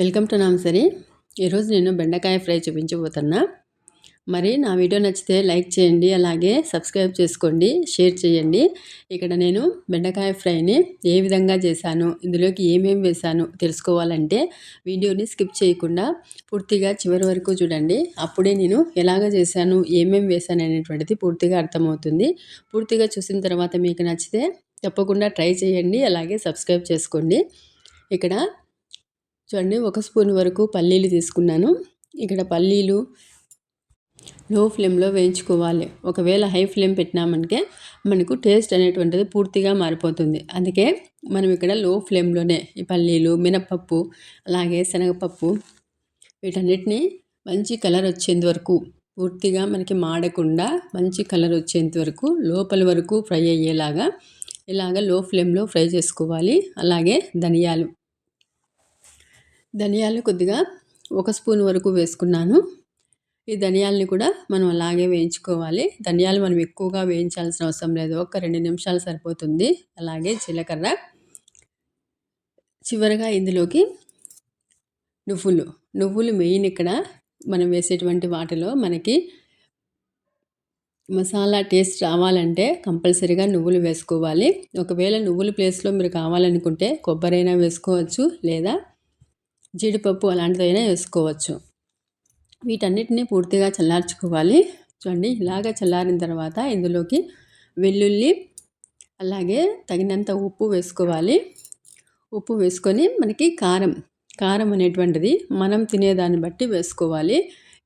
Welcome to నామసరి. ఈరోజు నేను బెండకాయ ఫ్రై చూపించబోతున్నా. మరి నా వీడియో నచ్చితే లైక్ చేయండి అలాగే సబ్స్క్రైబ్ చేసుకోండి షేర్ చేయండి. ఇక్కడ నేను బెండకాయ ఫ్రైని ఏ విధంగా చేశాను ఇందులోకి ఏమేమి వేశాను తెలుసుకోవాలంటే వీడియోని స్కిప్ చేయకుండా పూర్తిగా చివరి వరకు చూడండి. అప్పుడే నేను ఎలాగ చేశాను ఏమేమి వేశాను అనేటువంటిది పూర్తిగా అర్థమవుతుంది. పూర్తిగా చూసిన తర్వాత మీకు నచ్చితే తప్పకుండా ట్రై చేయండి అలాగే సబ్స్క్రైబ్ చేసుకోండి. ఇక్కడ చూడండి ఒక స్పూన్ వరకు పల్లీలు తీసుకున్నాను. ఇక్కడ పల్లీలు లో ఫ్లేమ్లో వేయించుకోవాలి. ఒకవేళ హై ఫ్లేమ్ పెట్టినామంటే మనకు టేస్ట్ అనేటువంటిది పూర్తిగా మారిపోతుంది. అందుకే మనం ఇక్కడ లో ఫ్లేమ్లోనే ఈ పల్లీలు మినపప్పు అలాగే శనగపప్పు వీటన్నిటిని మంచి కలర్ వచ్చేంత వరకు పూర్తిగా మనకి మాడకుండా మంచి కలర్ వచ్చేంత వరకు లోపల వరకు ఫ్రై అయ్యేలాగా ఇలాగ లో ఫ్లేమ్లో ఫ్రై చేసుకోవాలి. అలాగే ధనియాలు ధనియాలు కొద్దిగా ఒక స్పూన్ వరకు వేసుకున్నాను. ఈ ధనియాలని కూడా మనం అలాగే వేయించుకోవాలి. ధనియాలు మనం ఎక్కువగా వేయించాల్సిన అవసరం లేదు. ఒక రెండు నిమిషాలు సరిపోతుంది. అలాగే జీలకర్ర. చివరగా ఇందులోకి నువ్వులు. నువ్వులు మెయిన్ ఇక్కడ మనం వేసేటువంటి వాటిలో మనకి మసాలా టేస్ట్ రావాలంటే కంపల్సరీగా నువ్వులు వేసుకోవాలి. ఒకవేళ నువ్వుల ప్లేస్లో మీరు కావాలనుకుంటే కొబ్బరైనా వేసుకోవచ్చు లేదా జీడిపప్పు అలాంటిదైనా వేసుకోవచ్చు. వీటన్నిటిని పూర్తిగా చల్లార్చుకోవాలి. చూడండి ఇలాగ చల్లారిన తర్వాత ఇందులోకి వెల్లుల్లి అలాగే తగినంత ఉప్పు వేసుకోవాలి. ఉప్పు వేసుకొని మనకి కారం కారం అనేటువంటిది మనం తినేదాన్ని బట్టి వేసుకోవాలి.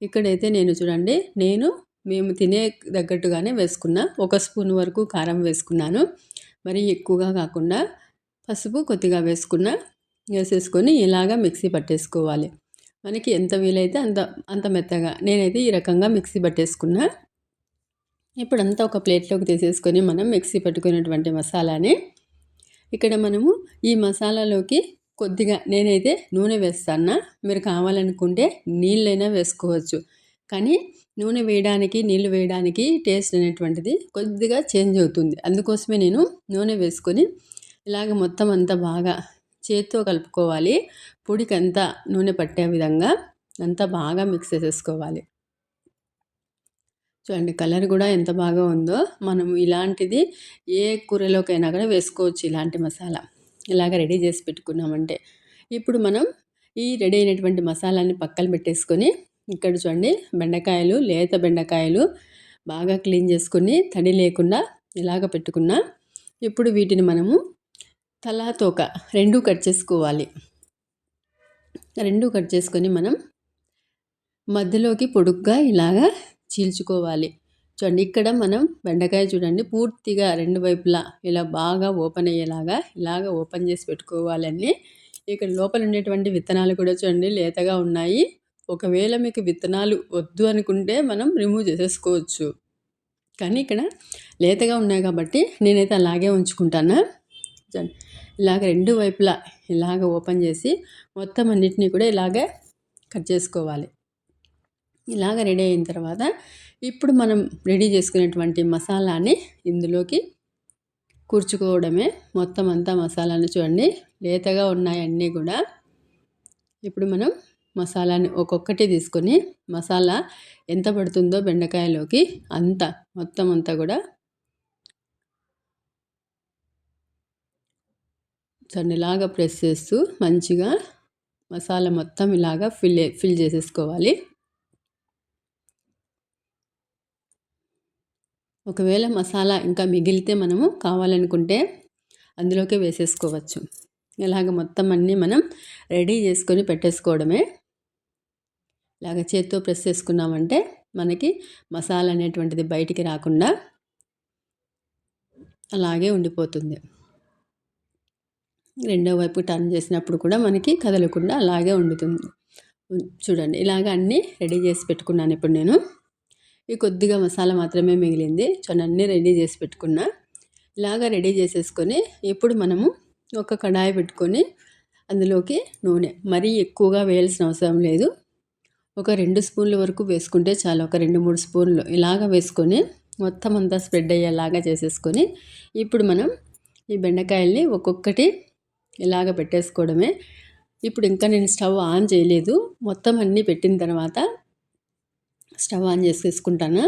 ఇక్కడైతే నేను చూడండి నేను మేము తినే తగ్గట్టుగానే వేసుకున్నా ఒక స్పూన్ వరకు కారం వేసుకున్నాను. మరి ఎక్కువగా కాకుండా పసుపు కొద్దిగా వేసుకున్నా వేసేసుకొని ఇలాగా మిక్సీ పట్టేసుకోవాలి. మనకి ఎంత వీలైతే అంత అంత మెత్తగా. నేనైతే ఈ రకంగా మిక్సీ పట్టేసుకున్నా. ఇప్పుడంతా ఒక ప్లేట్లోకి తీసేసుకొని మనం మిక్సీ పట్టుకున్నటువంటి మసాలాని ఇక్కడ మనము ఈ మసాలాలోకి కొద్దిగా నేనైతే నూనె వేస్తానా మీరు కావాలనుకుంటే నీళ్ళైనా వేసుకోవచ్చు. కానీ నూనె వేయడానికి నీళ్ళు వేయడానికి టేస్ట్ అనేటువంటిది కొద్దిగా చేంజ్ అవుతుంది. అందుకోసమే నేను నూనె వేసుకొని ఇలాగ మొత్తం అంతా బాగా చేతితో కలుపుకోవాలి. పొడికి అంతా నూనె పట్టే విధంగా అంతా బాగా మిక్స్ చేసేసుకోవాలి. చూడండి కలర్ కూడా ఎంత బాగా ఉందో మనం ఇలాంటిది ఏ కూరలోకైనా కూడా వేసుకోవచ్చు ఇలాంటి మసాలా. ఇలాగ రెడీ చేసి పెట్టుకున్నామంటే. ఇప్పుడు మనం ఈ రెడీ అయినటువంటి మసాలాని పక్కన పెట్టేసుకొని ఇక్కడ చూడండి బెండకాయలు లేత బెండకాయలు బాగా క్లీన్ చేసుకొని తడి లేకుండా ఇలాగ పెట్టుకున్నా ఇప్పుడు వీటిని మనము తలా తోక రెండు కట్ చేసుకోవాలి. రెండు కట్ చేసుకొని మనం మధ్యలోకి పొడుగ్గా ఇలాగా చీల్చుకోవాలి. చూడండి ఇక్కడ మనం బెండకాయ చూడండి పూర్తిగా రెండు వైపులా ఇలా బాగా ఓపెన్ అయ్యేలాగా ఇలాగ ఓపెన్ చేసి పెట్టుకోవాలని ఇక్కడ లోపల ఉండేటువంటి విత్తనాలు కూడా చూడండి లేతగా ఉన్నాయి. ఒకవేళ మీకు విత్తనాలు వద్దు అనుకుంటే మనం రిమూవ్ చేసేసుకోవచ్చు. కానీ ఇక్కడ లేతగా ఉన్నాయి కాబట్టి నేనైతే అలాగే ఉంచుకుంటాను. ఇలాగ రెండు వైపులా ఇలాగ ఓపెన్ చేసి మొత్తం అన్నిటినీ కూడా ఇలాగే కట్ చేసుకోవాలి. ఇలాగ రెడీ అయిన తర్వాత ఇప్పుడు మనం రెడీ చేసుకునేటువంటి మసాలాని ఇందులోకి కూర్చుకోవడమే. మొత్తం అంతా మసాలాని చూడండి. లేతగా ఉన్నాయి అన్నీ కూడా ఇప్పుడు మనం మసాలాని ఒక్కొక్కటి తీసుకొని మసాలా ఎంత పడుతుందో బెండకాయలోకి అంత మొత్తం అంతా కూడా దాన్ని ఇలాగా ప్రెస్ చేస్తూ మంచిగా మసాలా మొత్తం ఇలాగా ఫిల్ ఫిల్ చేసేసుకోవాలి. ఒకవేళ మసాలా ఇంకా మిగిలితే మనము కావాలనుకుంటే అందులోకే వేసేసుకోవచ్చు. ఇలాగ మొత్తం అన్నీ మనం రెడీ చేసుకొని పెట్టేసుకోవడమే. ఇలాగ చేత్తో ప్రెస్ చేసుకున్నామంటే మనకి మసాలా అనేటువంటిది బయటికి రాకుండా అలాగే ఉండిపోతుంది. రెండో వైపు టర్న్ చేసినప్పుడు కూడా మనకి కదలకుండా అలాగే వండుతుంది చూడండి ఇలాగ అన్నీ రెడీ చేసి పెట్టుకున్నాను ఇప్పుడు నేను. ఈ కొద్దిగా మసాలా మాత్రమే మిగిలింది. చూడండి అన్నీ రెడీ చేసి పెట్టుకున్నా. ఇలాగ రెడీ చేసేసుకొని ఇప్పుడు మనము ఒక కడాయి పెట్టుకొని అందులోకి నూనె మరీ ఎక్కువగా వేయాల్సిన అవసరం లేదు. ఒక రెండు స్పూన్ల వరకు వేసుకుంటే చాలు. ఒక రెండు మూడు స్పూన్లు ఇలాగ వేసుకొని మొత్తం అంతా స్ప్రెడ్ అయ్యేలాగా చేసేసుకొని ఇప్పుడు మనం ఈ బెండకాయల్ని ఒక్కొక్కటి ఇలాగ పెట్టేసుకోవడమే. ఇప్పుడు ఇంకా నేను స్టవ్ ఆన్ చేయలేదు. మొత్తం అన్నీ పెట్టిన తర్వాత స్టవ్ ఆన్ చేసేసుకుంటాను.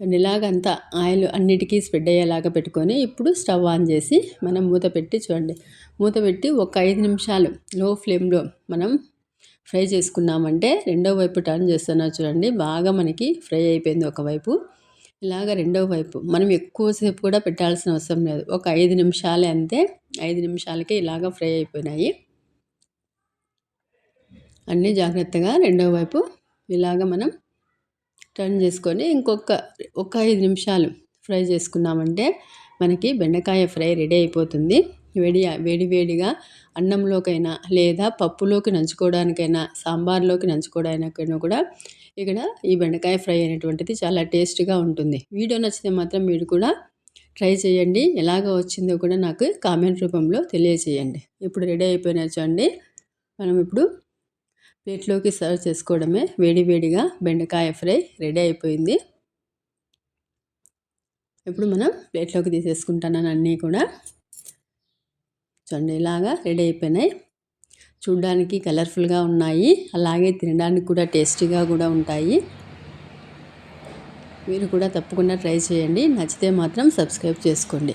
చూడండి ఇలాగంతా ఆయిల్ అన్నిటికీ స్ప్రెడ్ అయ్యేలాగా పెట్టుకొని ఇప్పుడు స్టవ్ ఆన్ చేసి మనం మూత పెట్టి చూడండి. మూత పెట్టి ఒక ఐదు నిమిషాలు లో ఫ్లేమ్లో మనం ఫ్రై చేసుకున్నామంటే రెండో వైపు టర్న్ చేస్తున్నా చూడండి బాగా మనకి ఫ్రై అయిపోయింది ఒకవైపు. ఇలాగ రెండవ వైపు మనం ఎక్కువసేపు కూడా పెట్టాల్సిన అవసరం లేదు. ఒక ఐదు నిమిషాలే అంతే. ఐదు నిమిషాలకే ఇలాగ ఫ్రై అయిపోయినాయి. అన్నీ జాగ్రత్తగా రెండవ వైపు ఇలాగ మనం టర్న్ చేసుకొని ఇంకొక ఒక ఐదు నిమిషాలు ఫ్రై చేసుకున్నామంటే మనకి బెండకాయ ఫ్రై రెడీ అయిపోతుంది. వేడి వేడి వేడిగా అన్నంలోకైనా లేదా పప్పులోకి నంచుకోవడానికైనా సాంబార్లోకి నంచుకోవడానికైనా కూడా ఇక్కడ ఈ బెండకాయ ఫ్రై అనేటువంటిది చాలా టేస్ట్గా ఉంటుంది. వీడియో నచ్చితే మాత్రం మీరు కూడా ట్రై చేయండి. ఎలాగ వచ్చిందో కూడా నాకు కామెంట్ రూపంలో తెలియచేయండి ఇప్పుడు రెడీ అయిపోయినా చూడండి. మనం ఇప్పుడు ప్లేట్లోకి సర్వ్ చేసుకోవడమే. వేడి వేడిగా బెండకాయ ఫ్రై రెడీ అయిపోయింది. ఇప్పుడు మనం ప్లేట్లోకి తీసేసుకుంటాను అన్నీ కూడా చూడండి ఇలాగా రెడీ అయిపోయినాయి. చూడ్డానికి కలర్ఫుల్గా ఉన్నాయి. అలాగే తినడానికి కూడా టేస్టీగా కూడా ఉంటాయి. మీరు కూడా తప్పకుండా ట్రై చేయండి. నచ్చితే మాత్రం సబ్స్క్రైబ్ చేసుకోండి.